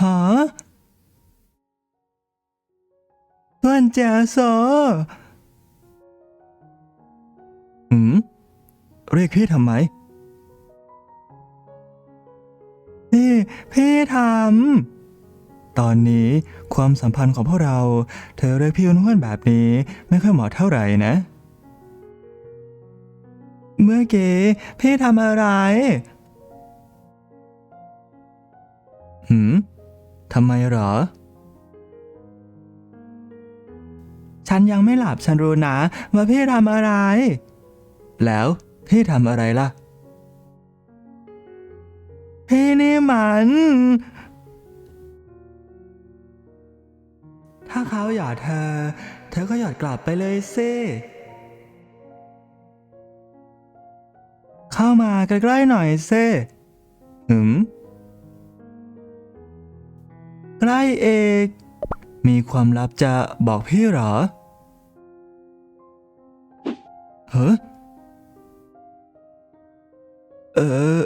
หาเพื่อนแจโซหืม เรียกพี่ทำไม พี่ พี่ทำ ตอนนี้ความสัมพันธ์ของพวกเรา เธอเรียกพี่อ้วนๆแบบนี้ ไม่ค่อยเหมาะเท่าไหร่นะ เมื่อกี้พี่ทำอะไร หืม ทำไมหรอ ฉันยังไม่หลับฉันรู้นะว่าพี่ทำอะไร แล้วพี่ทำอะไรล่ะ พี่นี่มัน ถ้าเขาหยอดเธอ เธอก็หยอดกลับไปเลยสิเข้ามาใกล้ๆหน่อยสิหืม ใกล้เอกมีความลับจะบอกพี่เหรอเฮ้อเออ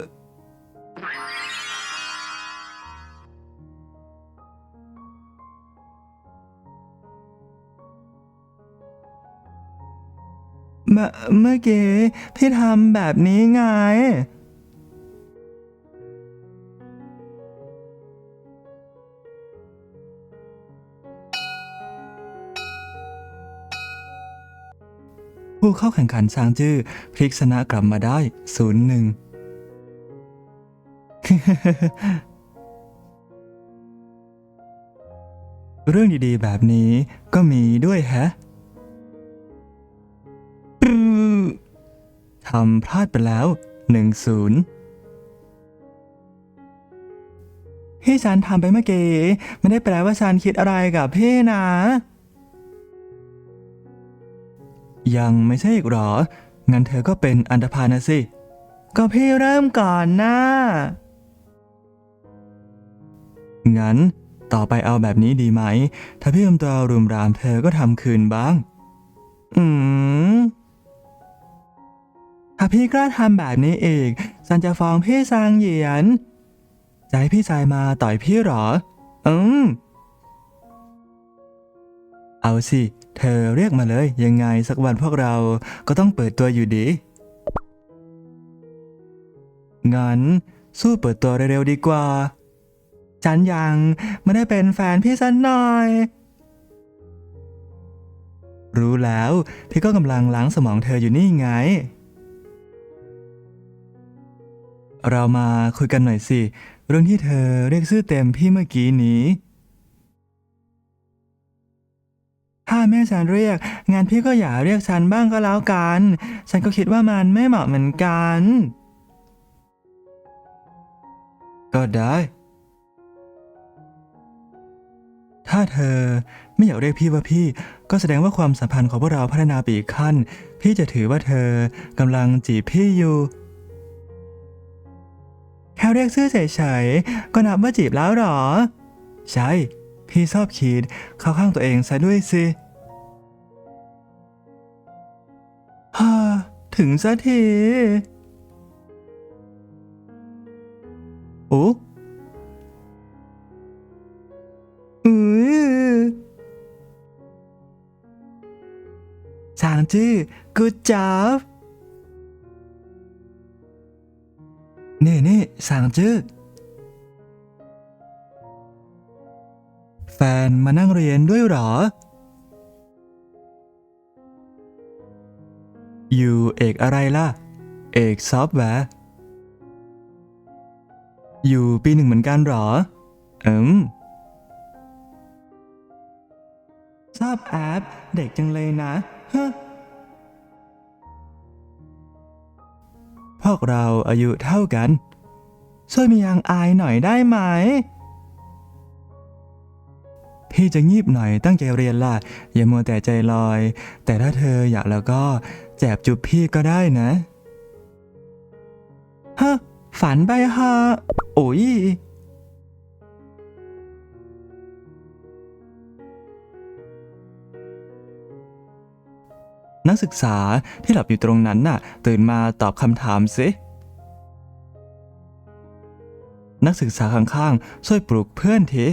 เมื่อเมื่อกี้พี่ทำแบบนี้ไง เข้าแข่งขันชางจื้อพลิกชนะกลับมาได้ศูนย์หนึ่งเรื่องดีๆ แบบนี้ก็มีด้วยแฮะทำพลาดไปแล้วหนึ่งศูนย์ที่ฉันทำไปเมื่อกี้ไม่ได้แปลว่าฉันคิดอะไรกับพี่นะ ยังไม่ใช่อีกหรอ งั้นเธอก็เป็นอันธพาลนะสิ ก็พี่เริ่มก่อนนะ งั้นต่อไปเอาแบบนี้ดีไหม ถ้าพี่ทำตัวรุมรามเธอก็ทำคืนบ้าง อืม ถ้าพี่กล้าทำแบบนี้อีกฉันจะฟ้องพี่ซางเหยียน จะให้พี่ชายมาต่อยพี่หรอ อืม เอาสิ เธอเรียกมาเลยยังไงสักวันพวกเราก็ต้องเปิดตัวอยู่ดี งั้น สู้เปิดตัวเร็วๆดีกว่า ฉันยังไม่ได้เป็นแฟนพี่สันหน่อย รู้แล้วพี่ก็กำลังล้างสมองเธออยู่นี่ไง เรามาคุยกันหน่อยสิ เรื่องที่เธอเรียกชื่อเต็มพี่เมื่อกี้นี้ แม่ฉันเรียก งานพี่ก็อย่าเรียกฉันบ้างก็แล้วกัน ฉันก็คิดว่ามันไม่เหมาะเหมือนกัน ก็ได้ ถ้าเธอไม่อยากเรียกพี่ว่าพี่ ก็แสดงว่าความสัมพันธ์ของพวกเราพัฒนาไปอีกขั้น พี่จะถือว่าเธอกำลังจีบพี่อยู่ แค่เรียกชื่อเฉยๆก็นับว่าจีบแล้วหรอ ใช่ พี่ชอบคิดเข้าข้างตัวเองซะด้วยสิ ถึงสักทีโอ้อือจางจื้อ good job นี่นี่สางจื้อแฟนมานั่งเรียนด้วยเหรอ อยู่เอกอะไรล่ะ เอกซอฟต์แวร์ อยู่ปีหนึ่งเหมือนกันหรอ อืมชอบแอปเด็กจังเลยนะฮะพวกเราอายุเท่ากัน ช่วยมียางอายหน่อยได้ไหม พี่จะงีบหน่อยตั้งใจเรียนล่ะ อย่ามัวแต่ใจลอย แต่ถ้าเธออยากแล้วก็ จบจุบพี่ก็ได้นะ ฮะ ฝันไปฮะ โอ้ยนักศึกษาที่หลับอยู่ตรงนั้นน่ะ ตื่นมาตอบคำถามสิ นักศึกษาข้างๆ ช่วยปลุกเพื่อนที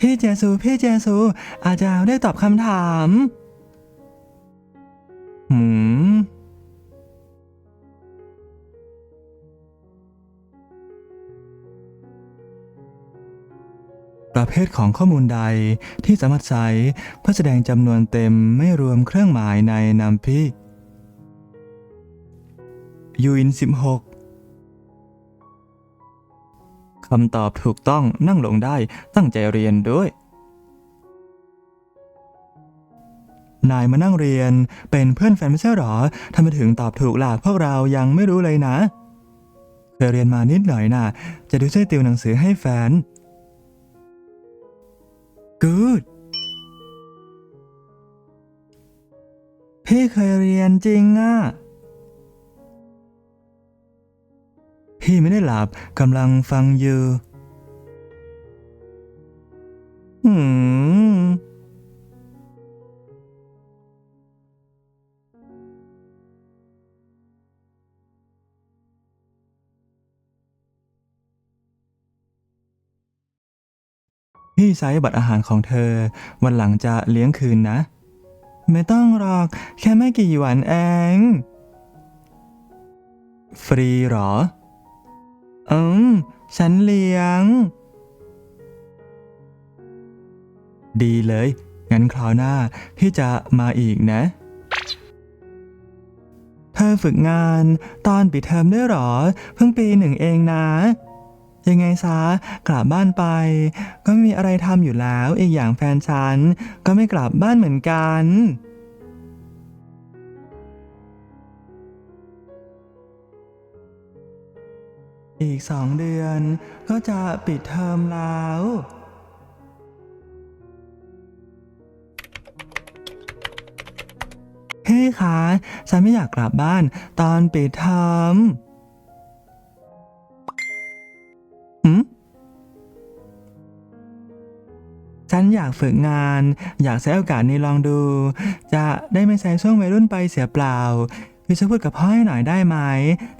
พี่เจซูพี่เจซูอาจารย์ได้ตอบคำถาม ประเภทของข้อมูลใดที่สามารถใช้เพื่อแสดงจำนวนเต็มไม่รวมเครื่องหมายในนามพี่ยูอิน 16 คำตอบถูกต้องนั่งลงได้ตั้งใจเรียนด้วย นายมานั่งเรียนเป็นเพื่อนแฟนไม่ใช่หรอทำไมถึงตอบถูกล่ะพวกเรายังไม่รู้เลยนะ เคยเรียนมานิดหน่อยน่ะ จะดูช่วยติวหนังสือให้แฟน Good พี่เคยเรียนจริงอะ พี่ไม่ได้หลับกำลังฟังอยู่ หืม พี่ใช้บัตรอาหารของเธอ วันหลังจะเลี้ยงคืนนะ ไม่ต้องหรอก แค่ไม่กี่หวันเอง ฟรีหรอ อืม ฉันเลี้ยง ดีเลย งั้นคราวหน้าพี่จะมาอีกนะ เธอฝึกงานตอนปิดเทอมด้วยหรอ เพิ่งปีหนึ่งเองนะ ยังไงซะกลับบ้านไป ก็ไม่มีอะไรทำอยู่แล้วอีกอย่างแฟนฉัน ก็ไม่กลับบ้านเหมือนกันอีกสองเดือนก็จะปิดเทอมแล้ว เฮ้คะฉันไม่อยากกลับบ้านตอนปิดเทอม ฉันอยากฝึกงาน อยากใช้โอกาสนี้ลองดู จะได้ไม่ใช้ช่วงวัยรุ่นไปเสียเปล่า พี่ช่วยพูดกับพ่อให้หน่อยได้ไหม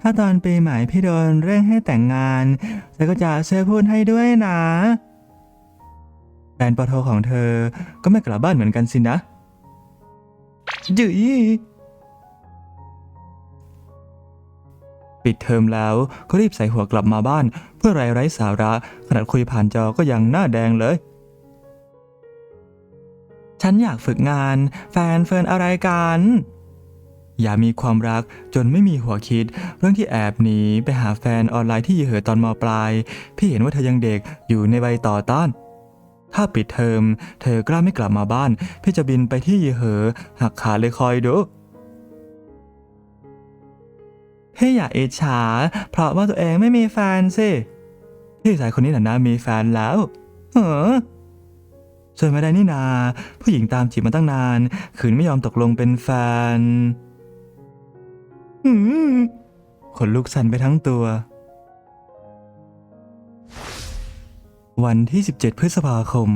ถ้าตอนปีใหม่พี่โดนเร่งให้แต่งงานฉันก็จะช่วยพูดให้ด้วยนะแฟนปอโทของเธอก็ไม่กลับบ้านเหมือนกันสินะจืยปิดเทอมแล้วก็รีบใส่หัวกลับมาบ้าน เพื่อไรไร้สาระ ขนาดคุยผ่านจอก็ยังหน้าแดงเลย ฉันอยากฝึกงาน แฟนเฟิร์นอะไรกัน อย่ามีความรักจนไม่มีหัวคิด เรื่องที่แอบหนีไปหาแฟนออนไลน์ที่เหยื่อตอนมปลาย พี่เห็นว่าเธอยังเด็กอยู่ในวัยต่อต้าน ถ้าปิดเทอม เธอกล้าไม่กลับมาบ้าน พี่จะบินไปที่เหยื่อหักขาเลยคอยดูพี่อย่าอิจฉาเพราะว่าตัวเองไม่มีแฟนสิพี่สายคนนี้น่ะนะมีแฟนแล้วเหรอ ช่วยไม่ได้นี่นา ผู้หญิงตามจีบมาตั้งนานขืนไม่ยอมตกลงเป็นแฟนหืมขนลุกสั่นไปทั้งตัว วันที่ 17 พฤษภาคม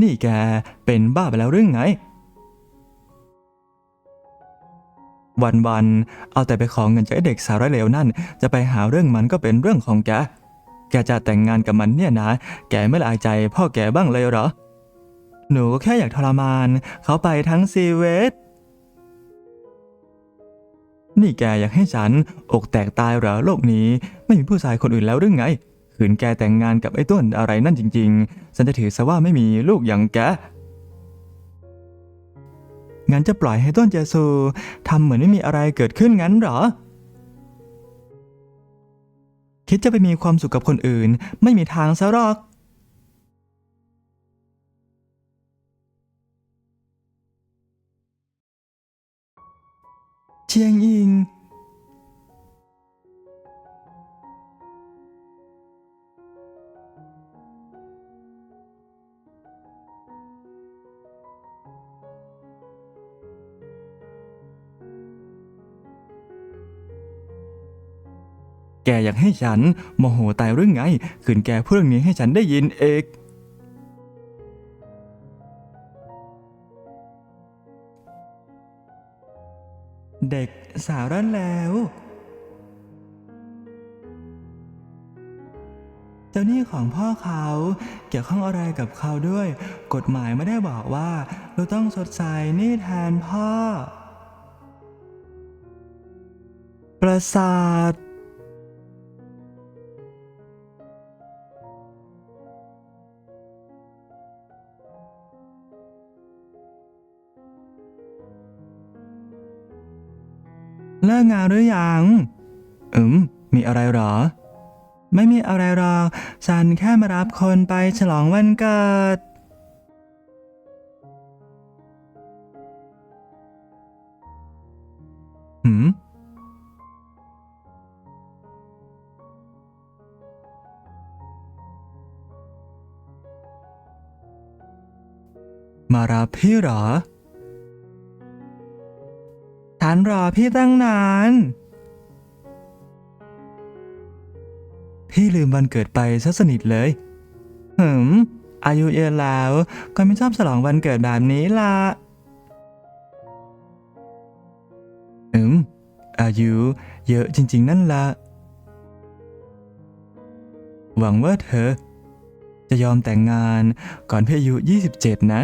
นี่แกเป็นบ้าไปแล้วเรื่องไง วันๆ เอาแต่ไปขอเงินจากเด็กสาวร้ายเหลวนั่น จะไปหาเรื่องมันก็เป็นเรื่องของแก แกจะแต่งงานกับมันเนี่ยนะ แกไม่ละอายใจพ่อแกบ้างเลยเหรอ หนูก็แค่อยากทรมาน เขาไปทั้งชีเวิตนี่แกอยากให้ฉันอกแตกตายเหรอโลกนี้ ไม่มีผู้ชายคนอื่นแล้วหรือไงขืนแกแต่งงานกับไอ้ต้นอะไรนั่นจริง ๆ ฉันจะถือซะว่าไม่มีลูกอย่างแกงั้นจะปล่อยให้ต้นเจซูทำเหมือนไม่มีอะไรเกิดขึ้นงั้นเหรอ คิดจะไปมีความสุขกับคนอื่น ไม่มีทางซะหรอกเชียงยิง แกอยากให้ฉันโมโหตายเรื่องไงขืนแกพูดเรื่องนี้ให้ฉันได้ยินเอกเด็กสาวรันแล้ว เจ้าหนี้ของพ่อเขาเกี่ยวข้องอะไรกับเขาด้วย กฎหมายไม่ได้บอกว่า เราต้องชดใช้หนี้แทนพ่อ ประสาท เลิกงานหรือยังอืม มีอะไรหรอ ไม่มีอะไรหรอกฉันแค่มารับคนไปฉลองวันเกิด หืม มารับพี่เหรอ ฉันรอพี่ตั้งนาน พี่ลืมวันเกิดไปซะสนิทเลยหืม อายุเยอะแล้วก็ไม่ชอบฉลองวันเกิดแบบนี้ละอืม อายุเยอะจริง ๆ นั่นละหวังว่าเธอ จะยอมแต่งงานก่อนพี่อายุ 27 นะ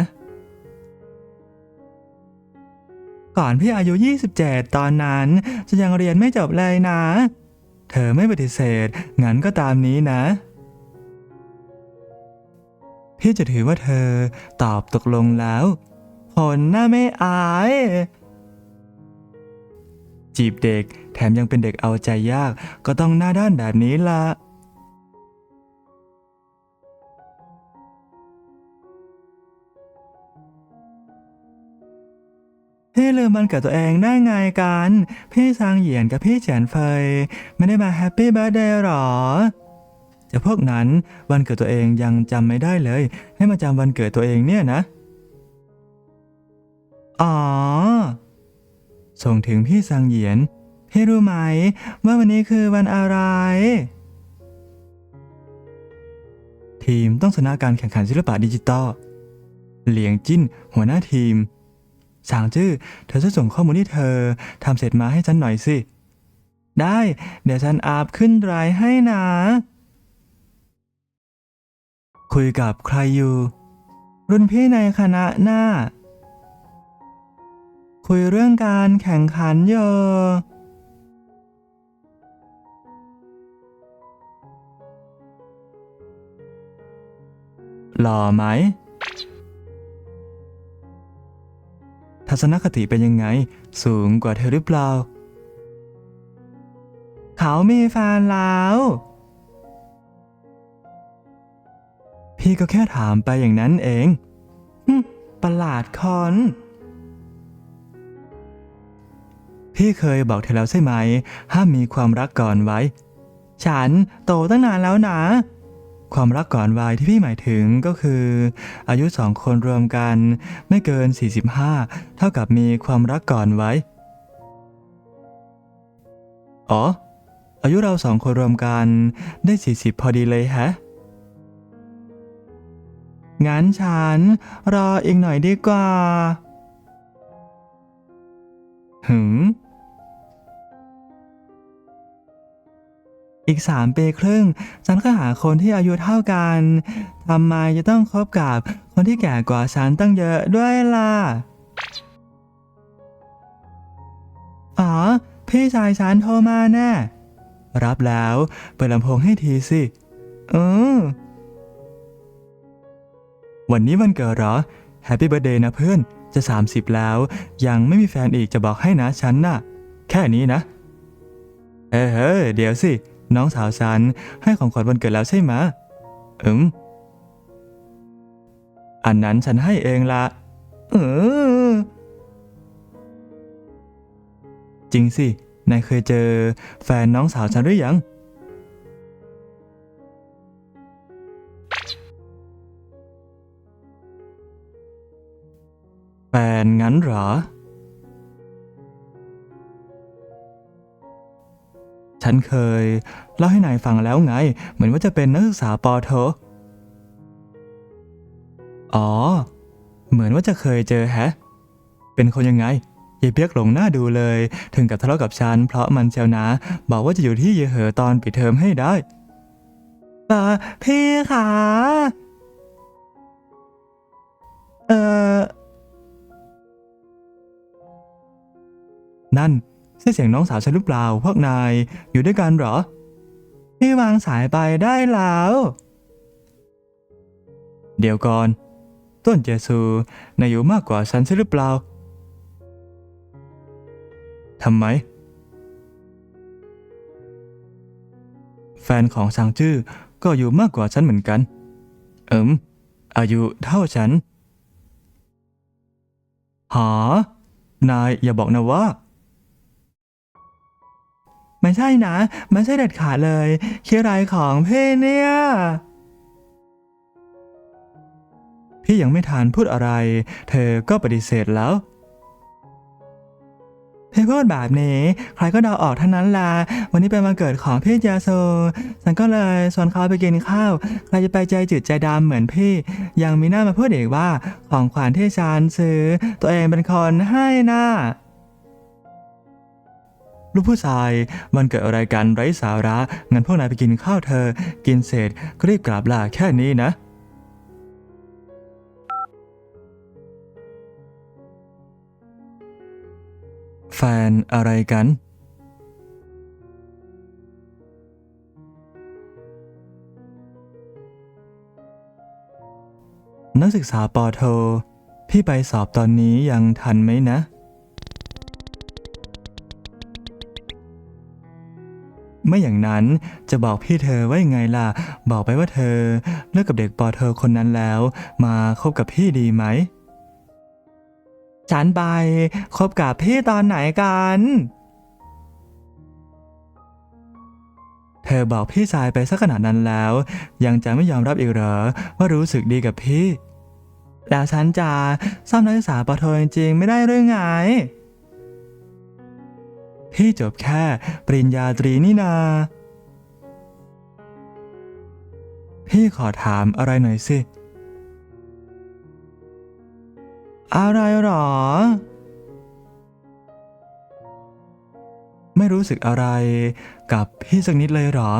ก่อนพี่อายุ 27 ตอนนั้น จะยังเรียนไม่จบเลยนะ เธอไม่ปฏิเสธ งั้นก็ตามนี้นะ พี่จะถือว่าเธอตอบตกลงแล้วผลน่าไม่อาย จีบเด็กแถมยังเป็นเด็กเอาใจยาก ก็ต้องหน้าด้านแบบนี้ละ พี่ลืมวันเกิดตัวเองได้ไงกัน พี่ซางเหยียนกับพี่เฉียนเฟยไม่ได้มาแฮปปี้เบิร์ดเดย์หรอจะพวกนั้นวันเกิดตัวเองยังจำไม่ได้เลย ให้มาจำวันเกิดตัวเองเนี่ยนะ อ๋อ ส่งถึงพี่ซางเหยียน พี่รู้ไหมว่าวันนี้คือวันอะไร ทีมต้องชนะการแข่งขันศิลปะดิจิตอล เหลียงจิ้นหัวหน้าทีม สางจื้อเธอจะส่งข้อมูลที่เธอทำเสร็จมาให้ฉันหน่อยสิ ได้ เดี๋ยวฉันอาบขึ้นรายให้นะ คุยกับใครอยู่ รุ่นพี่ในคณะหน้า คุยเรื่องการแข่งขันอยู่หล่อไหม ทัศนคติเป็นยังไง สูงกว่าเธอหรือเปล่า เขามีแฟนแล้ว พี่ก็แค่ถามไปอย่างนั้นเองประหลาดคอน พี่เคยบอกเธอแล้วใช่ไหม ห้ามมีความรักก่อนไว้ ฉันโตตั้งนานแล้วนะ ความรักก่อนวัยที่พี่หมายถึงก็คือ อายุสองคนรวมกันไม่เกิน 45 เท่ากับมีความรักก่อนไว้ อ๋อ อายุเราสองคนรวมกันได้ 40 พอดีเลยแฮะ งั้นฉันรออีกหน่อยดีกว่าหึง อีกสามปีครึ่ง ฉันก็หาคนที่อายุเท่ากันทำไมจะต้องคบกับคนที่แก่กว่าฉันตั้งเยอะด้วยล่ะ อ๋อ พี่ชายฉันโทรมาแน่รับแล้วเปิดลำโพงให้ทีสิเออวันนี้วันเกิดเหรอ แฮปปี้เบ t ร์เดย์นะเพื่อน จะ 30 แล้ว ยังไม่มีแฟนอีกจะบอกให้นะฉันน่ะ แค่นี้นะเฮ้เฮ้เดี๋ยวสิ น้องสาวฉันให้ของขวัญวันเกิดแล้วใช่ไหมอืมอันนั้นฉันให้เองละเออ จริงสิ นายเคยเจอแฟนน้องสาวฉันหรือยัง แฟนงั้นเหรอ ฉันเคยเล่าให้นายฟังแล้วไง เหมือนว่าจะเป็นนักศึกษาปอโท อ๋อ เหมือนว่าจะเคยเจอแฮะ เป็นคนยังไงยายเปียกหลงหน้าดูเลย ถึงกับทะเลาะกับฉันเพราะมันเชียวนะ บอกว่าจะอยู่ที่เยเหอตอนปิดเทอมให้ได้เออพี่คะเออนั่น ใช่เสียงน้องสาวฉันหรือเปล่าพวกนายอยู่ด้วยกันเหรอ พี่วางสายไปได้แล้ว เดี๋ยวก่อน ต้นเจซูนายอยู่มากกว่าฉันใช่หรือเปล่าทำไม แฟนของซางจื้อก็อยู่มากกว่าฉันเหมือนกัน เอิมอายุเท่าฉัน หา นายอย่าบอกนะว่า ไม่ใช่นะ ไม่ใช่เด็ดขาดเลยคิดอะไรของพี่เนี่ย พี่ยังไม่ทานพูดอะไร เธอก็ปฏิเสธแล้วพี่พูดแบบนี้ ใครก็เดาออกทั้งนั้นล่ะ วันนี้เป็นวันเกิดของพี่เจาโซ ฉันก็เลยชวนเขาไปกินข้าว ใครจะไปใจจืดใจดำเหมือนพี่ ยังมีหน้ามาพูดอีกว่า ของขวัญที่ฉันซื้อ ตัวเองเป็นคนให้น่ะ ลูกผู้ชายวันเกิดอะไรกันไร้สาระงั้นพวกนายไปกินข้าวเธอ กินเสร็จก็รีบกลับลาแค่นี้นะแฟนอะไรกัน นักศึกษาปอโท พี่ไปสอบตอนนี้ยังทันไหมนะ ไม่อย่างนั้นจะบอกพี่เธอว่ายังไงล่ะ บอกไปว่าเธอเลิกกับเด็กปอโทคนนั้นแล้ว มาคบกับพี่ดีไหม ฉันไปคบกับพี่ตอนไหนกัน เธอบอกพี่ชายไปสักขนาดนั้นแล้ว ยังจะไม่ยอมรับอีกเหรอ ว่ารู้สึกดีกับพี่ แล้วฉันจะซ่อมนักศึกษาปอโทจริงๆไม่ได้หรือไง ที่จบแค่ปริญญาตรีนี่นาพี่ขอถามอะไรหน่อยสิ อะไรหรอ ไม่รู้สึกอะไรกับพี่สักนิดเลยหรอ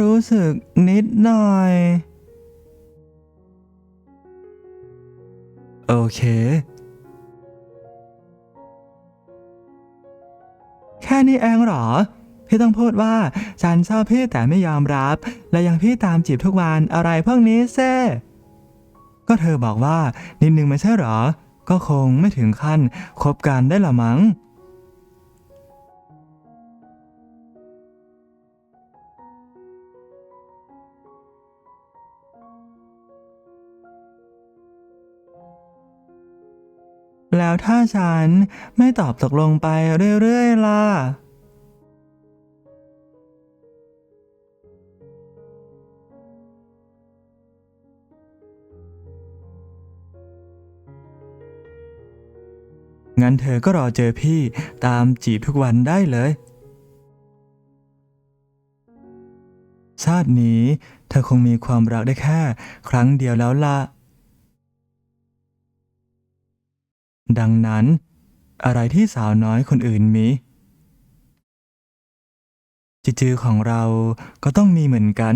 รู้สึกนิดหน่อย โอเค แค่นี้เองเหรอ พี่ต้องพูดว่า ฉันชอบพี่แต่ไม่ยอมรับ และยังพี่ตามจีบทุกวันอะไรพวกนี้เซ่ก็เธอบอกว่านิดนึงไม่ใช่เหรอ ก็คงไม่ถึงขั้นคบกันได้ละมั้ง แล้วถ้าฉันไม่ตอบตกลงไปเรื่อยๆล่ะงั้นเธอก็รอเจอพี่ตามจีบทุกวันได้เลย ชาตินี้เธอคงมีความรักได้แค่ ครั้งเดียวแล้วล่ะ ดังนั้น อะไรที่สาวน้อยคนอื่นมี จิจือของเราก็ต้องมีเหมือนกัน